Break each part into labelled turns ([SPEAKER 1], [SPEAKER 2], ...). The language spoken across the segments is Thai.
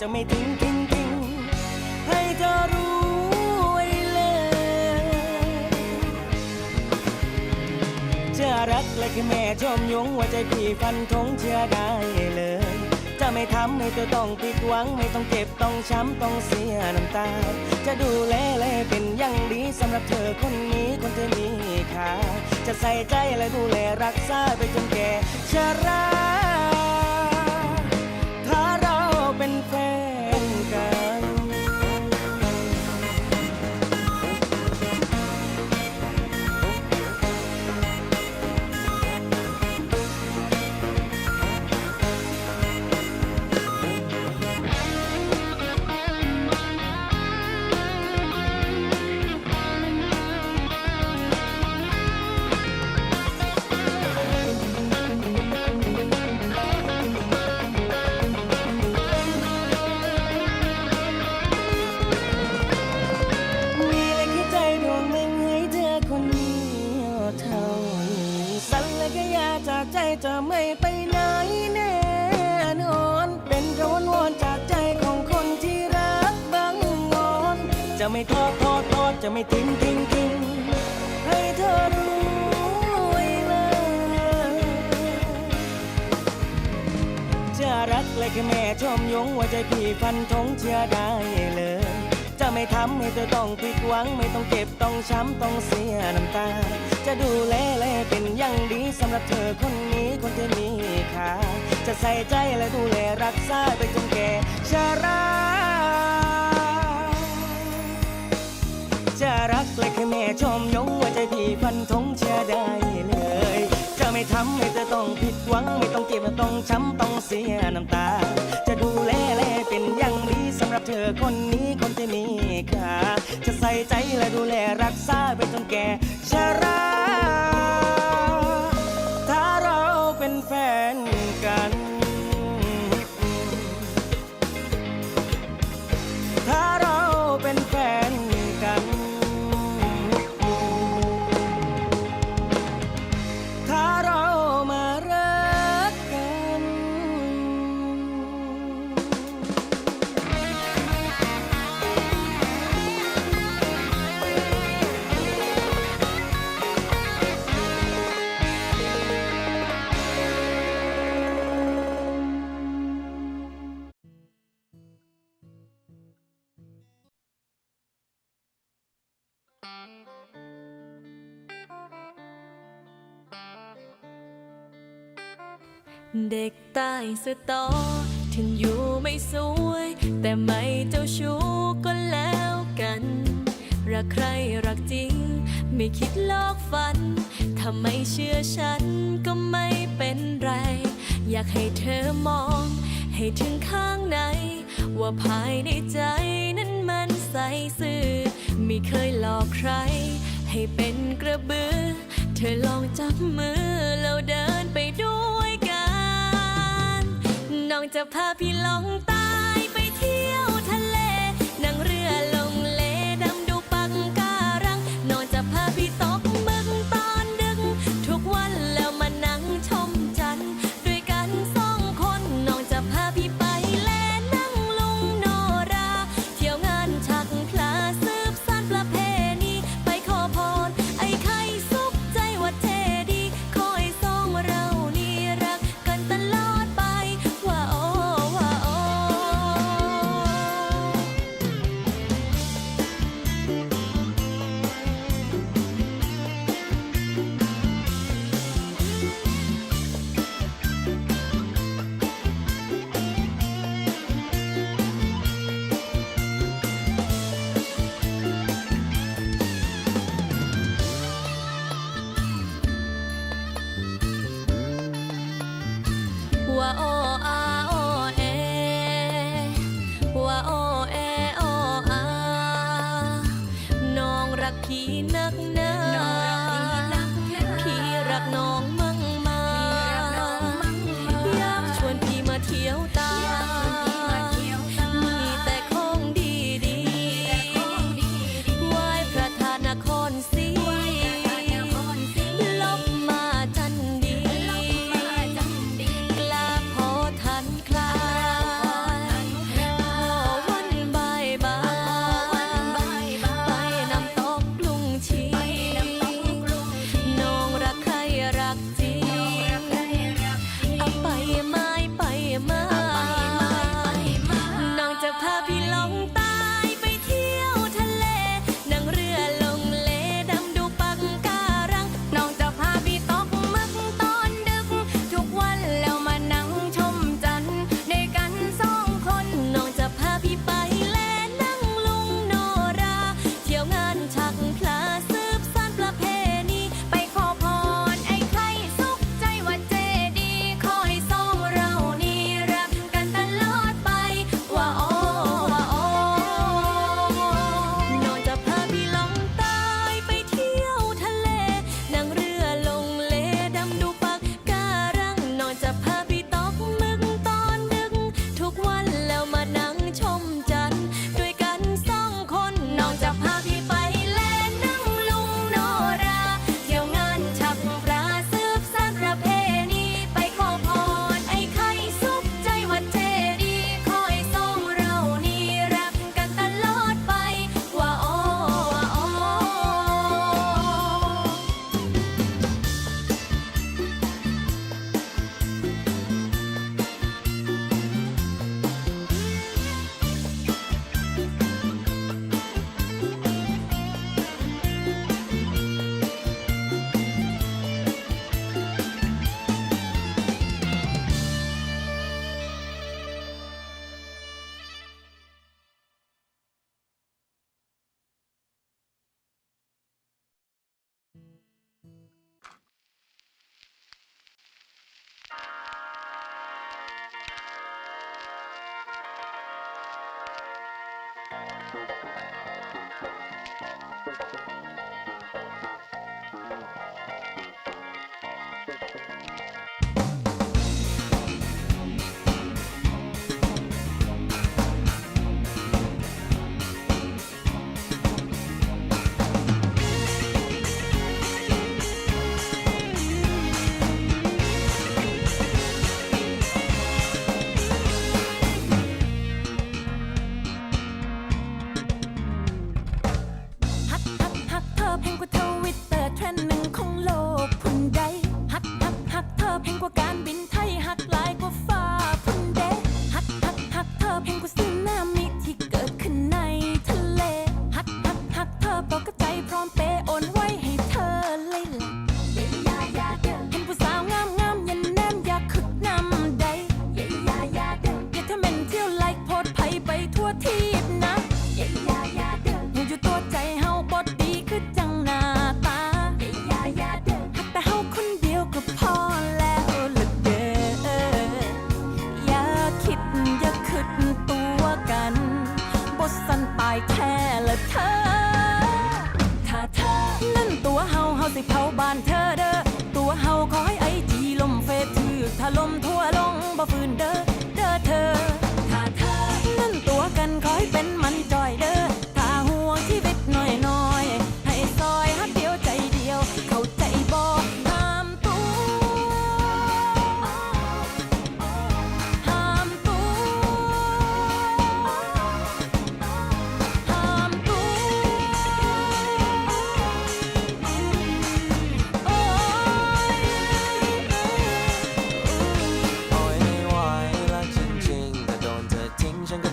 [SPEAKER 1] จะไม่ทิ้งทิ้งทิ้งให้เธอรู้ไว้เลยจะรักและแค่แม่ชมยงว่าใจพี่ฟันธงเชื่อได้เลย จะไม่ทำให้เธอต้องผิดหวัง ไม่ต้องเจ็บต้องช้ำต้องเสียน้ำตา จะดูแลและเป็นอย่างดีสำหรับเธอคนนี้คนเธอมีค่าจะใส่ใจและดูแลรักษาไปจนแก่ชรา เจากใจจะไม่ไปไหนแน่นอน เป็นกระวนวนจากใจของคนที่รักบังงอน จะไม่ทอดทอดทอดจะไม่ทิ้งทิ้งทิ้งให้เธอรู้ไว้เลยจะรักและแค่แม่ชมยงว่าใจพี่ฟันธงเชื่อได้เลย จะไม่ทำให้เธอต้องผิดหวัง ไม่ต้องเจ็บต้องช้ำต้องเสียน้ำตา จะดูแลและเป็นอย่าง สำหรับเธอคนนี้คนที่มีค่าจะใส่ใจและดูแลรักษาไปจนแก่ชราจะรักและแค่แม่ชมยงว่าใจพี่ฟันธงเชื่อได้เลย จะไม่ทำให้เธอต้องผิดหวัง ไม่ต้องเจ็บต้องช้ำต้องเสียน้ำตา จะดูแลและเป็นอย่างดีสำหรับเธอคนนี้คนที่มีค่าจะใส่ใจและดูแลรักษาไปจนแก่ชรา เด็
[SPEAKER 2] กใต้สตอถึงอยู่ไม่สวย แต่ไม่เจ้าชู้ก็แล้วกัน รักใครรักจริง ไม่คิดลอกฝัน ถ้าไม่เชื่อฉันก็ไม่เป็นไร อยากให้เธอมอง ให้ถึงข้างใน ว่าภายในใจนั้นมันใสซื่อ ไม่เคยหลอกใคร ให้เป็นกระบือ เธอลองจับมือแล้วเดินไปด้วย องจะพาพี่ลงใต น้อ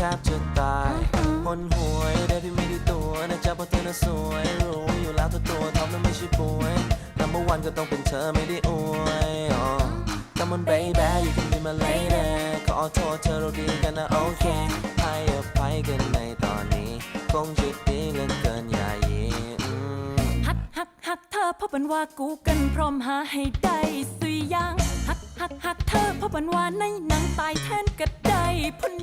[SPEAKER 2] ทิ้ง
[SPEAKER 3] ฉันก็แทบจะตายหนหวยได้ที่ไม่ได้ตัวนะจ๊ะเพราะเธอน่ะสวยรู้อยู่แล้วตัวตัวท็อปนั้นไม่ใช่ป่วย number one ก็ต้องเป็นเธอไม่ได้อวยอ๋อ Come on baby you can be my lady ขอโทษเธอเราดีกันนะโอเคให้อภัยกันในตอนนี้ คงจะดีเหลือเกินอย่ายีอืม
[SPEAKER 4] ฮักฮักฮักเธอเพราะเป็นว่ากูกันพร้อมหาให้ได้สุยยางฮักฮักฮักเธอเพราะเป็นว่าในหนังตายแทนก็ได้พุ่น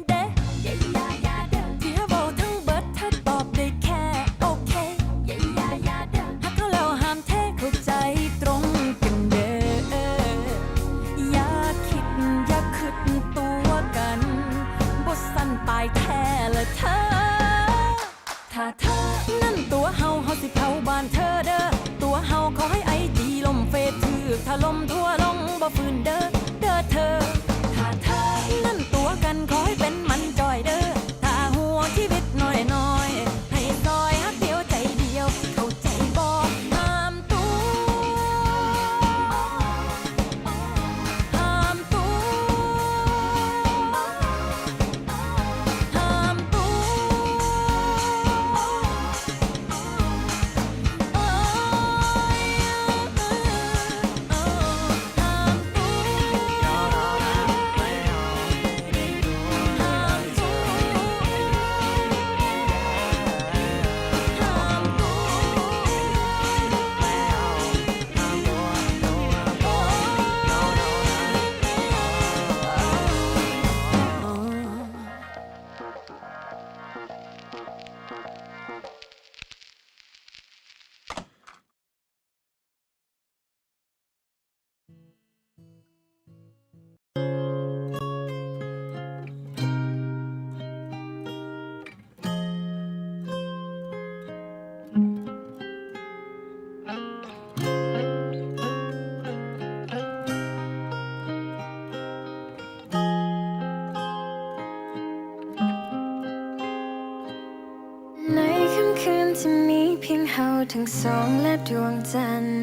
[SPEAKER 4] ทั้งสองและดวงจันทร์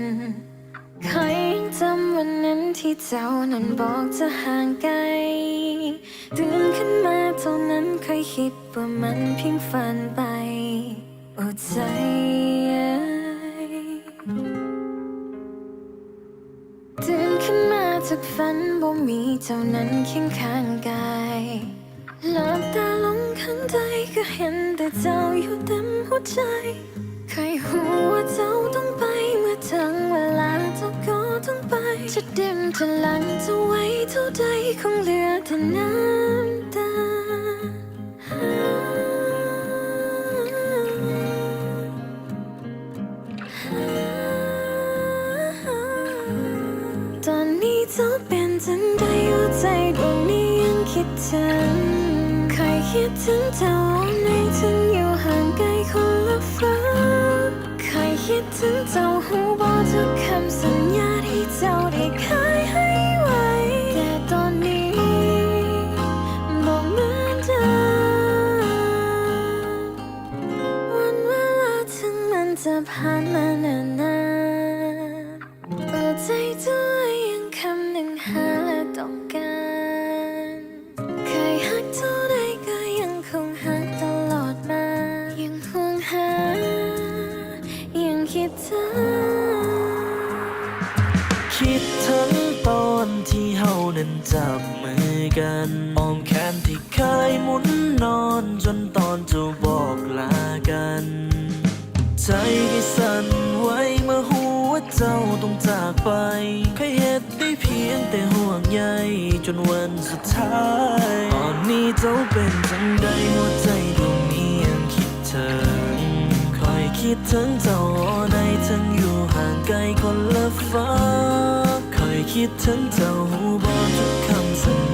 [SPEAKER 4] ใครยังจำวันนั้นที่เจ้านั้นบอกจะห่างไกลตื่นขึ้นมาเท่านั้นเคยคิดว่ามันเพียงฝันไปโอ้ใจตื่นขึ้นมาจากฝันบ่มีเจ้านั้นเคียงข้างกายหลับตาลงข้างใจก็เห็นแต่เจ้าอยู่เต็มหัวใจ เคยหูว่าเจ้าต้องไปเมื่อถึงเวลาเจ้าก็ต้องไป จะดิ่มจะหลังจะไว้เท่าใดคงเหลือแต่น้ำตาตอนนี้เจ้าเป็นจังใดหัวใจดวงนี้ยังคิดถึงเคยคิดถึงเจ้า ยคิ คิดถึงตอนที่
[SPEAKER 5] เฮานั้นจับมือกันอ้อมแขนที่เคยหมุนนอนจนตอนจะบอกลากัน ใจที่สั่นไหวเมื่อหัวาเจ้าต้องจากไปเคยเห็ดได้เพียงแต่ห่วงใยจนวันสุดท้าย ตอนนี้เจ้าเป็นจังใดหัวใจดวงนี้ยังคิดถึงคอยคิดถึงเจ้าในทั้งอยู่ห่างไกลคนละฟ้า คิดถึงเจ้าหูบอทุกคำสัญญา